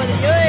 over the.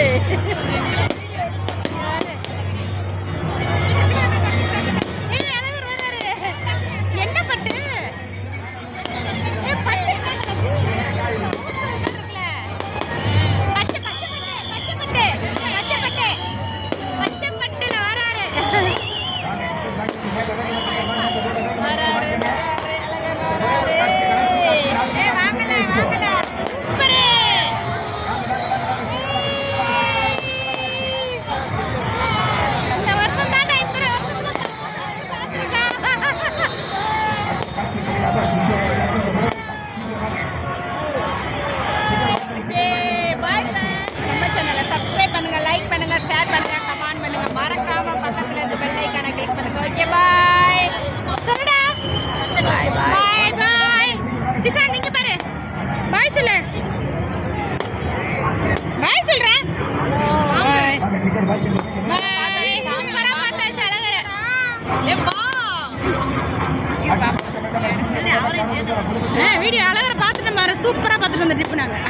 Video அழகாக பார்த்துட்டு மாதிரி சூப்பராக பார்த்துட்டு வந்த ட்ரிப்பு நாங்கள்